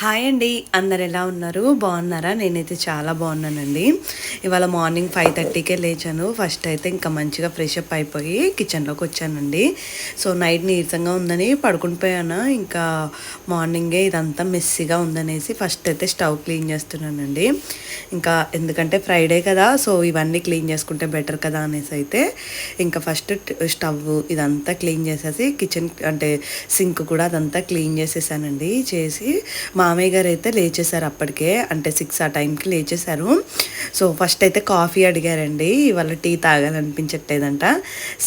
Hi అండి అందరు ఎలా ఉన్నారు? బాగున్నారా? నేనైతే చాలా బాగున్నానండి. ఇవాళ మార్నింగ్ ఫైవ్ థర్టీకే లేచాను. ఫస్ట్ అయితే ఇంకా మంచిగా ఫ్రెష్ అప్ అయిపోయి కిచెన్లోకి వచ్చానండి. సో నైట్ నీరసంగా ఉందని పడుకుని పోయాను. ఇంకా మార్నింగే ఇదంతా మెస్సీగా ఉందనేసి ఫస్ట్ అయితే స్టవ్ క్లీన్ చేస్తున్నానండి. ఇంకా ఎందుకంటే ఫ్రైడే కదా సో ఇవన్నీ క్లీన్ చేసుకుంటే బెటర్ కదా అనేసి అయితే ఇంకా ఫస్ట్ స్టవ్ ఇదంతా క్లీన్ చేసేసి కిచెన్ అంటే సింక్ కూడా అదంతా క్లీన్ చేసేసానండి. చేసి మా మామయ్య గారు అయితే లేచేశారు అప్పటికే అంటే సిక్స్ ఆ టైంకి లేచేశారు. సో ఫస్ట్ అయితే కాఫీ అడిగారండి ఇవాళ టీ తాగాలనిపించట్లేదంట.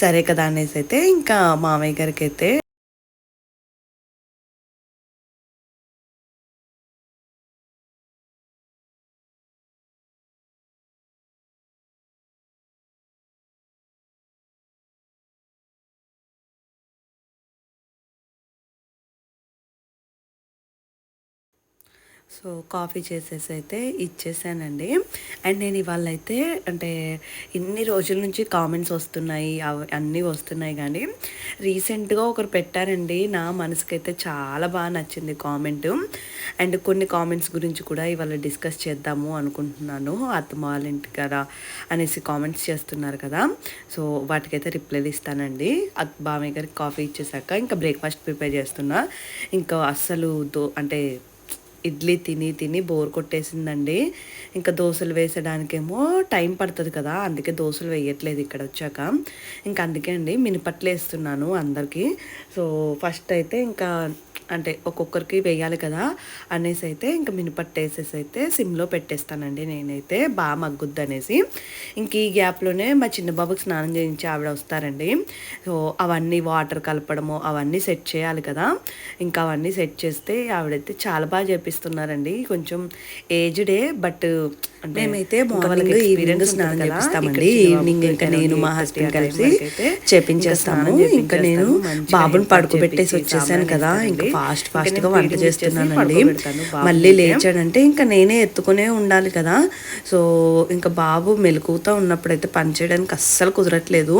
సరే కదా అనేసి అయితే ఇంకా మామయ్య గారికి అయితే సో కాఫీ చేసేసి అయితే ఇచ్చేసానండి. అండ్ నేను ఇవాళ అయితే అంటే ఇన్ని రోజుల నుంచి కామెంట్స్ వస్తున్నాయి అవి అన్నీ వస్తున్నాయి కానీ రీసెంట్గా ఒకరు పెట్టారండి. నా మనసుకైతే చాలా బాగా నచ్చింది కామెంట్. అండ్ కొన్ని కామెంట్స్ గురించి కూడా ఇవాళ డిస్కస్ చేద్దాము అనుకుంటున్నాను. అత్తమ్మ వాళ్ళ ఇంటి కదా అనేసి కామెంట్స్ చేస్తున్నారు కదా. సో వాటికైతే రిప్లైలు ఇస్తానండి. బామయ్య గారికి కాఫీ ఇచ్చేసాక ఇంకా బ్రేక్ఫాస్ట్ ప్రిపేర్ చేస్తున్నా. ఇంకా అస్సలు దో అంటే ఇడ్లీ తిని తిని బోర్ కొట్టేసిందండి. ఇంకా దోశలు వేసడానికేమో టైం పడుతుంది కదా అందుకే దోశలు వేయట్లేదు ఇక్కడ వచ్చాక. ఇంకా అందుకే అండి మినపట్లు వేస్తున్నాను అందరికీ. సో ఫస్ట్ అయితే ఇంకా అంటే ఒక్కొక్కరికి వేయాలి కదా అనేసి అయితే ఇంకా మినపట్టు వేసేసి అయితే సిమ్లో పెట్టేస్తానండి నేనైతే. బాగా మగ్గుద్ది అనేసి. ఇంక ఈ గ్యాప్లోనే మా చిన్న బాబుకి స్నానం చేయించి ఆవిడ వస్తారండి. సో అవన్నీ వాటర్ కలపడము అవన్నీ సెట్ చేయాలి కదా. ఇంకా అవన్నీ సెట్ చేస్తే ఆవిడైతే చాలా బాగా చేపిస్తున్నారండి. కొంచెం ఏజ్డే బట్ మేమైతే మార్నింగ్ ఈవినింగ్ స్నానం చేపిస్తామండి. ఈవినింగ్ ఇంకా నేను మా హస్బెండ్ కలిసి చేపించేస్తాము ఇంకా నేను బాబుని పడుకోబెట్టేసి వచ్చేసాను కదా. ఇంకా ఫాస్ట్ ఫాస్ట్గా వంట చేస్తున్నానండి. మళ్ళీ లేచాడంటే ఇంకా నేనే ఎత్తుకునే ఉండాలి కదా. సో ఇంకా బాబు మెలకుతూ ఉన్నప్పుడైతే పని చేయడానికి అస్సలు కుదరట్లేదు.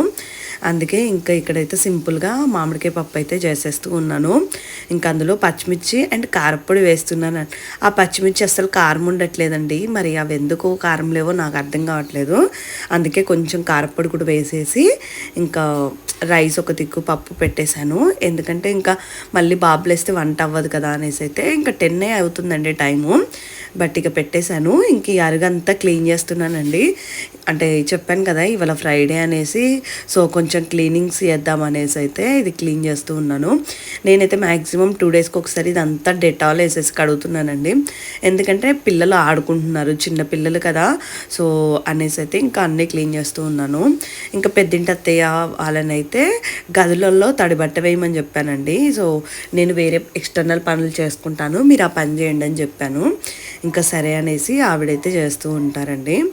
అందుకే ఇంకా ఇక్కడైతే సింపుల్గా మామిడికాయ పప్పు అయితే చేసేస్తూ ఉన్నాను. ఇంకా అందులో పచ్చిమిర్చి అండ్ కారపొడి వేస్తున్నాను. ఆ పచ్చిమిర్చి అసలు కారం ఉండట్లేదండి. మరి అవి ఎందుకు కారం లేవో నాకు అర్థం కావట్లేదు. అందుకే కొంచెం కారపొడి కూడా వేసేసి ఇంకా రైస్ ఒక తిక్కు పప్పు పెట్టేశాను. ఎందుకంటే ఇంకా మళ్ళీ బాబులు వేస్తే వంట అవ్వదు కదా అనేసి అయితే ఇంకా టెన్నే అవుతుందండి టైము. బట్ ఇక పెట్టేశాను. ఇంక ఈ అరుగంతా క్లీన్ చేస్తున్నానండి. అంటే చెప్పాను కదా ఇవాళ ఫ్రైడే అనేసి సో కొంచెం క్లీనింగ్స్ చేద్దాం అనేసి అయితే ఇది క్లీన్ చేస్తూ ఉన్నాను. నేనైతే మ్యాక్సిమం టూ డేస్కి ఒకసారి ఇదంతా డెటాల్ వేసేసి కడుగుతున్నానండి. ఎందుకంటే పిల్లలు ఆడుకుంటున్నారు చిన్న పిల్లలు కదా. సో అనేసి అయితే ఇంకా అన్నీ క్లీన్ చేస్తూ ఉన్నాను. ఇంకా పెద్దింటి అత్తయ్య వాళ్ళని అయితే గదులలో తడిబట్ట వేయమని చెప్పానండి. సో నేను వేరే ఎక్స్టర్నల్ పనులు చేసుకుంటాను. మీరు ఆ పని చేయండి అని చెప్పాను. ఇంకా సరే అనేసి ఆవిడైతే చేస్తూ ఉంటారండి.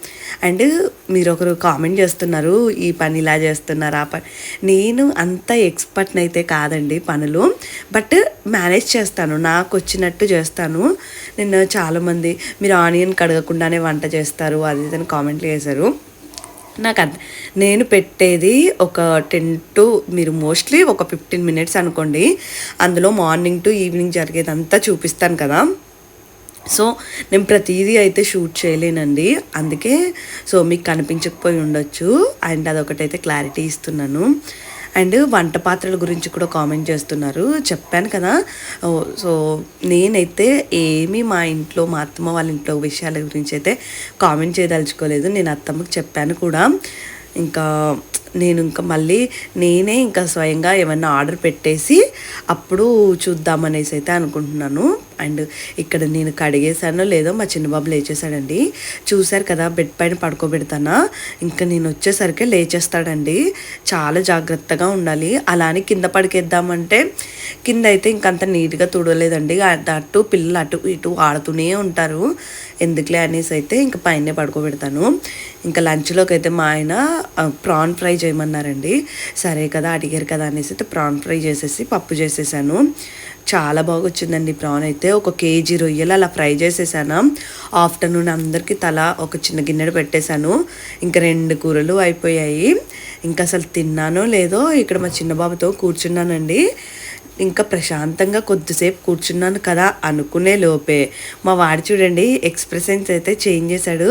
అండ్ మీరు ఒకరు కామెంట్ చేస్తున్నారు ఈ పని ఇలా చేస్తున్నారు ఆ పని నేను అంత ఎక్స్పర్ట్ని అయితే కాదండి పనులు. బట్ మేనేజ్ చేస్తాను నాకు వచ్చినట్టు చేస్తాను. నిన్న చాలామంది మీరు ఆనియన్ కడగకుండానే వంట చేస్తారు అది ఇది కామెంట్లు చేశారు. నాకు అంత నేను పెట్టేది ఒక టెన్ టు మీరు మోస్ట్లీ ఒక ఫిఫ్టీన్ మినిట్స్ అనుకోండి. అందులో మార్నింగ్ టు ఈవినింగ్ జరిగేదంతా చూపిస్తాను కదా. సో నేను ప్రతిదీ అయితే షూట్ చేయలేనండి. అందుకే సో మీకు కనిపించకపోయి ఉండొచ్చు. అండ్ అదొకటైతే క్లారిటీ ఇస్తున్నాను. అండ్ వంట పాత్రల గురించి కూడా కామెంట్ చేస్తున్నారు. చెప్పాను కదా. సో నేనైతే ఏమీ మా ఇంట్లో మా అత్తమ్మ వాళ్ళ ఇంట్లో విషయాల గురించి అయితే కామెంట్ చేయదలుచుకోలేదు. నేను అత్తమ్మకి చెప్పాను కూడా. ఇంకా నేను ఇంకా మళ్ళీ నేనే ఇంకా స్వయంగా ఏమన్నా ఆర్డర్ పెట్టేసి అప్పుడు చూద్దామనేసి అయితే అనుకుంటున్నాను. అండ్ ఇక్కడ నేను కడిగేసానో లేదో మా చిన్నబాబు లేచేసాడండి చూశారు కదా బెడ్ పైన పడుకోబెడతానా? ఇంకా నేను వచ్చేసరికి లేచేస్తాడండి. చాలా జాగ్రత్తగా ఉండాలి. అలానే కింద పడికేద్దామంటే కింద అయితే ఇంకంత నీట్గా తుడలేదండి అటు పిల్లలు అటు ఇటు ఆడుతూనే ఉంటారు. ఎందుకులే అనేసి అయితే ఇంకా పైనే పడుకోబెడతాను. ఇంకా లంచ్లోకి అయితే మా ఆయన ప్రాన్ ఫ్రై చేయమన్నారండి. సరే కదా అడిగారు కదా అనేసి అయితే ప్రాన్ ఫ్రై చేసేసి పప్పు చేసేసాను. చాలా బాగా వచ్చిందండి ప్రాన్ అయితే. ఒక కేజీ రొయ్యలు అలా ఫ్రై చేసేసాను. ఆఫ్టర్నూన్ అందరికీ తల ఒక చిన్న గిన్నెడు పెట్టేశాను. ఇంకా రెండు కూరలు అయిపోయాయి. ఇంకా అసలు తిన్నానో లేదో ఇక్కడ మా చిన్న బాబుతో కూర్చున్నానండి. ఇంకా ప్రశాంతంగా కొద్దిసేపు కూర్చున్నాను కదా అనుకునే లోపే. మా వాడు చూడండి ఎక్స్ప్రెషన్స్ అయితే చేంజ్ చేశాడు.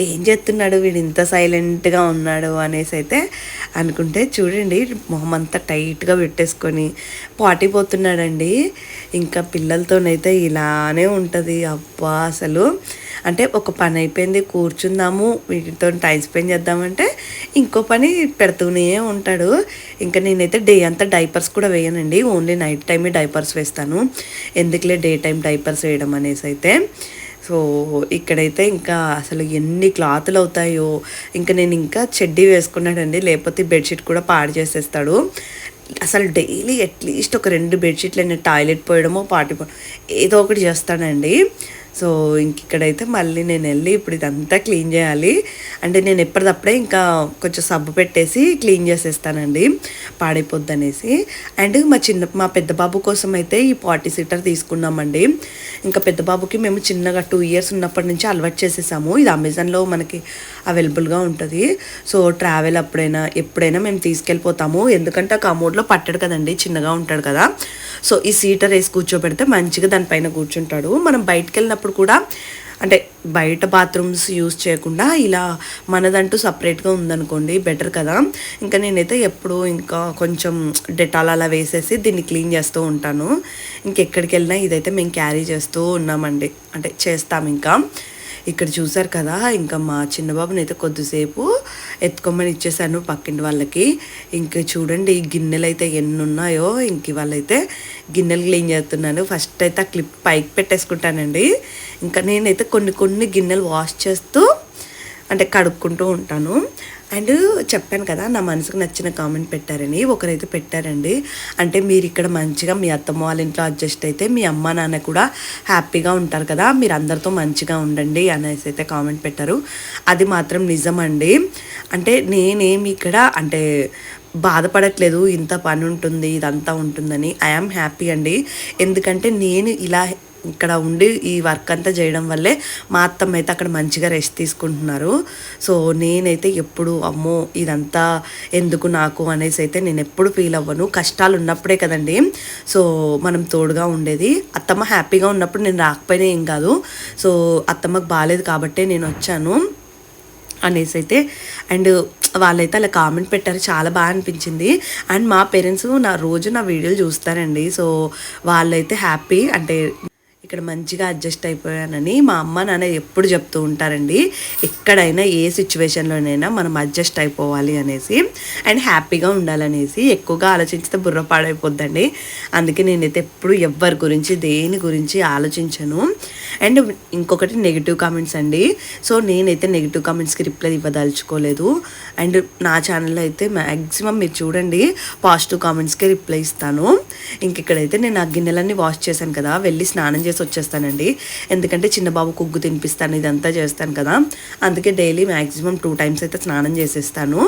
ఏం చేస్తున్నాడు? వీడు ఇంత సైలెంట్గా ఉన్నాడు అనేసి అయితే అనుకుంటే చూడండి మొహం అంతా టైట్గా పెట్టేసుకొని పాటిపోతున్నాడండి ఇంకా పిల్లలతోనైతే ఇలానే ఉంటుంది. అబ్బా అసలు. అంటే ఒక పని అయిపోయింది కూర్చుందాము వీటితో టైం స్పెండ్ చేద్దామంటే ఇంకో పని పెడుతూనే ఉంటాడు. ఇంకా నేనైతే డే అంతా డైపర్స్ కూడా వేయనండి ఓన్లీ నైట్ నైట్ టైమే డైపర్స్ వేస్తాను. ఎందుకులే డే టైం డైపర్స్ వేయడం అనేసి అయితే. సో ఇక్కడైతే ఇంకా అసలు ఎన్ని క్లాతులు అవుతాయో. ఇంకా నేను ఇంకా చెడ్డీ వేసుకున్నాడండి లేకపోతే బెడ్షీట్ కూడా పాడు చేసేస్తాడు. అసలు డైలీ అట్లీస్ట్ ఒక రెండు బెడ్షీట్లు అయినా టాయిలెట్ పోయడమో పాటి ఏదో ఒకటి చేస్తానండి. సో ఇంక ఇక్కడైతే మళ్ళీ నేను వెళ్ళి ఇప్పుడు ఇదంతా క్లీన్ చేయాలి. అంటే నేను ఎప్పటిదప్పుడే ఇంకా కొంచెం సబ్బు పెట్టేసి క్లీన్ చేసేస్తానండి. పాడైపోద్ది అనేసి అండ్ మా చిన్న మా పెద్ద బాబు కోసం అయితే ఈ పార్టీ సీటర్ తీసుకున్నామండి. ఇంకా పెద్ద బాబుకి మేము చిన్నగా టూ ఇయర్స్ ఉన్నప్పటి నుంచి అలవాటు చేసేసాము. ఇది అమెజాన్లో మనకి అవైలబుల్గా ఉంటుంది. సో ట్రావెల్ అప్పుడైనా ఎప్పుడైనా మేము తీసుకెళ్ళిపోతాము. ఎందుకంటే ఆ కమోడ్లో పట్టాడు కదండి చిన్నగా ఉంటాడు కదా. సో ఈ సీటర్ వేసి కూర్చోబెడితే మంచిగా దానిపైన కూర్చుంటాడు. మనం బయటకు వెళ్ళినప్పుడు కూడా అంటే బయట బాత్రూమ్స్ యూజ్ చేయకుండా ఇలా మనదంటూ సపరేట్గా ఉందనుకోండి బెటర్ కదా. ఇంకా నేనైతే ఎప్పుడు ఇంకా కొంచెం డెటాల్ అలా వేసేసి దీన్ని క్లీన్ చేస్తూ ఉంటాను. ఇంకెక్కడికి వెళ్ళినా ఇదైతే మేము క్యారీ చేస్తూ ఉన్నామండి. అంటే చేస్తాం ఇంకా. ఇక్కడ చూసారు కదా ఇంకా మా చిన్నబాబుని అయితే కొద్దిసేపు ఎత్తుకోమని ఇచ్చేసాను పక్కింటి వాళ్ళకి. ఇంకా చూడండి ఈ గిన్నెలు అయితే ఎన్ని ఉన్నాయో ఇంక వాళ్ళైతే గిన్నెలు క్లీన్ చేస్తున్నాను. ఫస్ట్ అయితే ఆ క్లిప్ పైకి పెట్టేసుకుంటానండి. ఇంకా నేనైతే కొన్ని కొన్ని గిన్నెలు వాష్ చేస్తూ అంటే కడుక్కుంటూ ఉంటాను. అండ్ చెప్పాను కదా నా మనసుకు నచ్చిన కామెంట్ పెట్టారని. ఒకరైతే పెట్టారండి. అంటే మీరు ఇక్కడ మంచిగా మీ అత్తమ్మ వాళ్ళ ఇంట్లో అడ్జస్ట్ అయితే మీ అమ్మ నాన్న కూడా హ్యాపీగా ఉంటారు కదా మీరు అందరితో మంచిగా ఉండండి అనేసి అయితే కామెంట్ పెట్టారు. అది మాత్రం నిజమండి. అంటే నేనేమి ఇక్కడ అంటే బాధపడట్లేదు ఇంత పని ఉంటుంది ఇదంతా ఉంటుందని. ఐఆమ్ హ్యాపీ అండి. ఎందుకంటే నేను ఇలా ఇక్కడ ఉండి ఈ వర్క్ అంతా చేయడం వల్లే మా అత్తమ్మ అయితే అక్కడ మంచిగా రెస్ట్ తీసుకుంటున్నారు. సో నేనైతే ఎప్పుడు అమ్మో ఇదంతా ఎందుకు నాకు అనేసి అయితే నేను ఎప్పుడు ఫీల్ అవ్వను. కష్టాలు ఉన్నప్పుడే కదండి. సో మనం తోడుగా ఉండేది. అత్తమ్మ హ్యాపీగా ఉన్నప్పుడు నేను రాకపోయినా ఏం కాదు. సో అత్తమ్మకు బాగాలేదు కాబట్టే నేను వచ్చాను. అనేసి అయితే అండ్ వాళ్ళైతే అలా కామెంట్ పెట్టారు. చాలా బాగా అనిపించింది. అండ్ మా పేరెంట్స్ నా రోజు నా వీడియోలు చూస్తారండి. సో వాళ్ళైతే హ్యాపీ అంటే ఇక్కడ మంచిగా అడ్జస్ట్ అయిపోయానని మా అమ్మ నాన్న ఎప్పుడు చెప్తూ ఉంటారండి. ఎక్కడైనా ఏ సిచ్యువేషన్లోనైనా మనం అడ్జస్ట్ అయిపోవాలి అనేసి అండ్ హ్యాపీగా ఉండాలనేసి ఎక్కువగా ఆలోచించితే బుర్ర పాడైపోద్దండి. అందుకే నేనైతే ఎప్పుడు ఎవ్వరి గురించి దేని గురించి ఆలోచించను. అండ్ ఇంకొకటి నెగిటివ్ కామెంట్స్ అండి. సో నేనైతే నెగిటివ్ కామెంట్స్కి రిప్లై ఇవ్వదలుచుకోలేదు. అండ్ నా ఛానల్లో అయితే మ్యాక్సిమం మీరు చూడండి పాజిటివ్ కామెంట్స్కి రిప్లై ఇస్తాను. ఇంక ఇక్కడైతే నేను ఆ గిన్నెలన్నీ వాష్ చేశాను కదా వెళ్ళి స్నానం చేసి వచ్చేస్తానండి. ఎందుకంటే చిన్న బాబు కుగ్గు తినిపిస్తాను ఇదంతా చేస్తాను కదా. అందుకే డైలీ మ్యాక్సిమం టూ టైమ్స్ అయితే స్నానం చేసేస్తాను.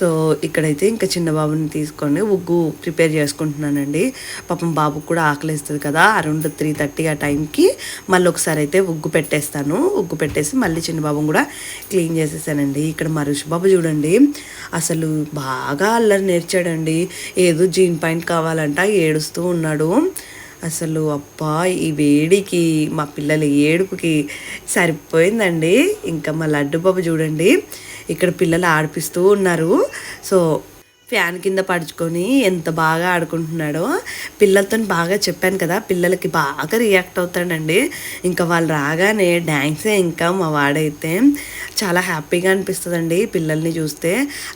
సో ఇక్కడైతే ఇంకా చిన్న బాబుని తీసుకొని ఉగ్గు ప్రిపేర్ చేసుకుంటున్నానండి. పాపం బాబుకు కూడా ఆకలిస్తుంది కదా అరౌండ్ త్రీ థర్టీ ఆ టైంకి మళ్ళీ ఒకసారి అయితే ఉగ్గు పెట్టేస్తాను. ఉగ్గు పెట్టేసి మళ్ళీ చిన్న బాబుని కూడా క్లీన్ చేసేసానండి. ఇక్కడ మరుష్ బాబు చూడండి అసలు బాగా అల్లరి నేర్చాడండి. ఏదో జీన్ పాయింట్ కావాలంట ఏడుస్తూ ఉన్నాడు. అసలు అబ్బా ఈ వేడికి మా పిల్లల ఏడుపుకి సరిపోయిందండి. ఇంకా మా లడ్డు బాబు చూడండి ఇక్కడ పిల్లలు ఆడిపిస్తూ ఉన్నారు. సో ఫ్యాన్ కింద పడుచుకొని ఎంత బాగా ఆడుకుంటున్నాడో పిల్లలతో బాగా చెప్పాను కదా పిల్లలకి బాగా రియాక్ట్ అవుతాడండి. ఇంకా వాళ్ళు రాగానే డ్యాన్సే ఇంకా మా వాడైతే చాలా హ్యాపీగా అనిపిస్తుందండి పిల్లల్ని చూస్తే.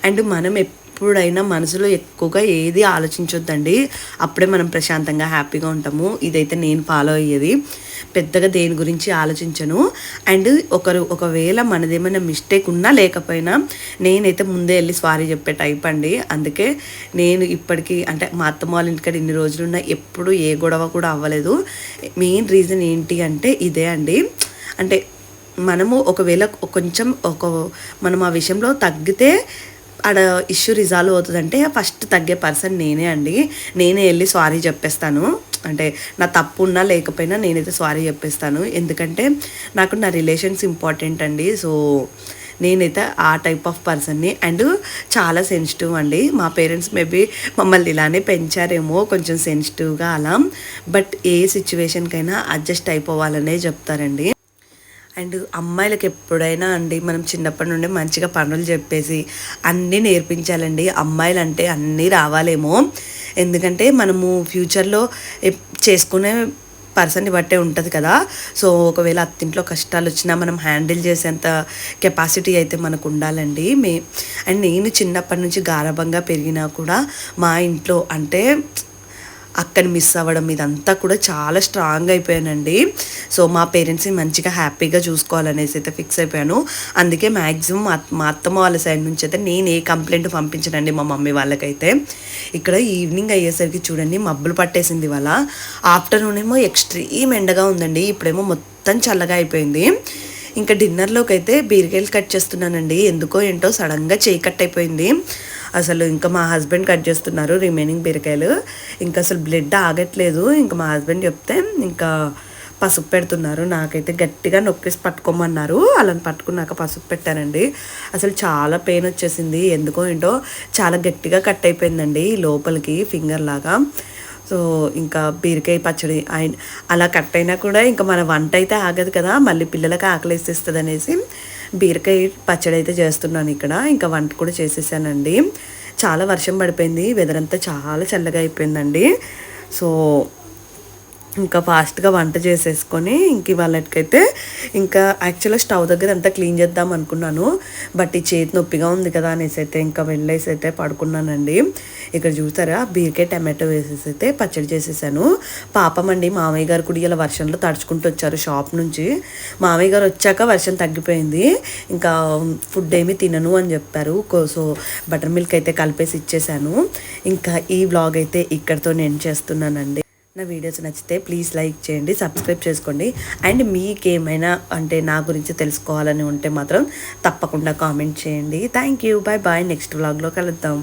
అండ్ మనం ఎప్పుడైనా మనసులో ఎక్కువగా ఏది ఆలోచించొద్దండి అప్పుడే మనం ప్రశాంతంగా హ్యాపీగా ఉంటాము. ఇదైతే నేను ఫాలో అయ్యేది. పెద్దగా దేని గురించి ఆలోచించను. అండ్ ఒకరు ఒకవేళ మనదేమైనా మిస్టేక్ ఉన్నా లేకపోయినా నేనైతే ముందే వెళ్ళి సారీ చెప్పే టైప్ అండి. అందుకే నేను ఇప్పటికీ అంటే మా అత్తమ్మ వాళ్ళ ఇంటికాడ ఇన్ని రోజులున్నా ఎప్పుడు ఏ గొడవ కూడా అవ్వలేదు. మెయిన్ రీజన్ ఏంటి అంటే ఇదే అండి. అంటే మనము ఒకవేళ కొంచెం ఒక మనం ఆ విషయంలో తగ్గితే ఆడ ఇష్యూ రిజాల్వ్ అవుతుందంటే ఫస్ట్ తగ్గే పర్సన్ నేనే అండి. నేనే వెళ్ళి సారీ చెప్పేస్తాను. అంటే నా తప్పు ఉన్నా లేకపోయినా నేనైతే సారీ చెప్పేస్తాను. ఎందుకంటే నాకు నా రిలేషన్స్ ఇంపార్టెంట్ అండి. సో నేనైతే ఆ టైప్ ఆఫ్ పర్సన్ని అండ్ చాలా సెన్సిటివ్ అండి. మా పేరెంట్స్ మేబీ మమ్మల్ని ఇలానే పెంచారేమో కొంచెం సెన్సిటివ్గా అలా. బట్ ఏ సిచ్యువేషన్కైనా అడ్జస్ట్ అయిపోవాలనే చెప్తారండి. అండ్ అమ్మాయిలకు ఎప్పుడైనా అండి మనం చిన్నప్పటి నుండి మంచిగా పనులు చెప్పేసి అన్నీ నేర్పించాలండి. అమ్మాయిలు అంటే అన్నీ రావాలేమో. ఎందుకంటే మనము ఫ్యూచర్లో చేసుకునే పర్సన్ని బట్టే ఉంటుంది కదా. సో ఒకవేళ అత్తింట్లో కష్టాలు వచ్చినా మనం హ్యాండిల్ చేసేంత కెపాసిటీ అయితే మనకు ఉండాలండి మే అండ్ నేను చిన్నప్పటి నుంచి గారభంగా పెరిగినా కూడా మా ఇంట్లో అంటే అక్కని మిస్ అవ్వడం ఇదంతా కూడా చాలా స్ట్రాంగ్ అయిపోయానండి. సో మా పేరెంట్స్ని మంచిగా హ్యాపీగా చూసుకోవాలనేసి అయితే ఫిక్స్ అయిపోయాను. అందుకే మ్యాక్సిమం మా అత్తమ్మ వాళ్ళ సైడ్ నుంచి అయితే నేను ఏ కంప్లైంట్ పంపించనండి మా మమ్మీ వాళ్ళకైతే. ఇక్కడ ఈవినింగ్ అయ్యేసరికి చూడండి మబ్బులు పట్టేసింది వాళ్ళ ఆఫ్టర్నూన్ ఏమో ఎక్స్ట్రీమ్ ఎండగా ఉందండి. ఇప్పుడేమో మొత్తం చల్లగా అయిపోయింది. ఇంకా డిన్నర్లోకి అయితే బీరకాయలు కట్ చేస్తున్నానండి. ఎందుకో ఏంటో సడన్గా చేయి కట్ అయిపోయింది అసలు ఇంకా మా హస్బెండ్ కట్ చేస్తున్నారు రిమైనింగ్ బీరకాయలు. ఇంకా అసలు బ్లడ్ ఆగట్లేదు. ఇంకా మా హస్బెండ్ చెప్తే ఇంకా పసుపు పెడుతున్నారు. నాకైతే గట్టిగా నొక్కేసి పట్టుకోమన్నారు. అలా పట్టుకున్నాక పసుపు పెట్టానండి. అసలు చాలా పెయిన్ వచ్చేసింది. ఎందుకో ఏంటో చాలా గట్టిగా కట్ అయిపోయిందండి లోపలికి ఫింగర్ లాగా. సో ఇంకా బీరకాయ పచ్చడి ఆయన అలా కట్ అయినా కూడా ఇంకా మన వంట అయితే ఆగదు కదా. మళ్ళీ పిల్లలకి ఆకలిస్తేస్తుంది అనేసి బీరకాయ పచ్చడి అయితే చేస్తున్నాను ఇక్కడ. ఇంకా వంట కూడా చేసేసానండి. చాలా వర్షం పడిపోయింది. వెదర్ అంతా చాలా చల్లగా అయిపోయిందండి. సో ఇంకా ఫాస్ట్గా వంట చేసేసుకొని ఇంక ఇవాళకైతే ఇంకా యాక్చువల్గా స్టవ్ దగ్గర అంతా క్లీన్ చేద్దాం అనుకున్నాను. బట్ ఈ చేతి నొప్పిగా ఉంది కదా అనేసి అయితే ఇంకా వెళ్ళేసి అయితే పడుకున్నానండి. ఇక్కడ చూసారా? బీరకాయ టమాటో వేసేసి అయితే పచ్చడి చేసేసాను. పాపం అండి మామయ్య గారు కూడా ఇలా వర్షంలో తడుచుకుంటూ వచ్చారు షాప్ నుంచి. మామయ్య గారు వచ్చాక వర్షం తగ్గిపోయింది. ఇంకా ఫుడ్ ఏమీ తినను అని చెప్పారు. సో బటర్ మిల్క్ అయితే కలిపేసి ఇచ్చేసాను. ఇంకా ఈ వ్లాగ్ అయితే ఇక్కడితో నేను చేస్తున్నానండి. నా వీడియోస్ నచ్చితే ప్లీజ్ లైక్ చేయండి సబ్స్క్రైబ్ చేసుకోండి. అండ్ మీకేమైనా అంటే నా గురించి తెలుసుకోవాలని ఉంటే మాత్రం తప్పకుండా కామెంట్ చేయండి. Thank you. Bye bye next వ్లాగ్లో కలుద్దాం.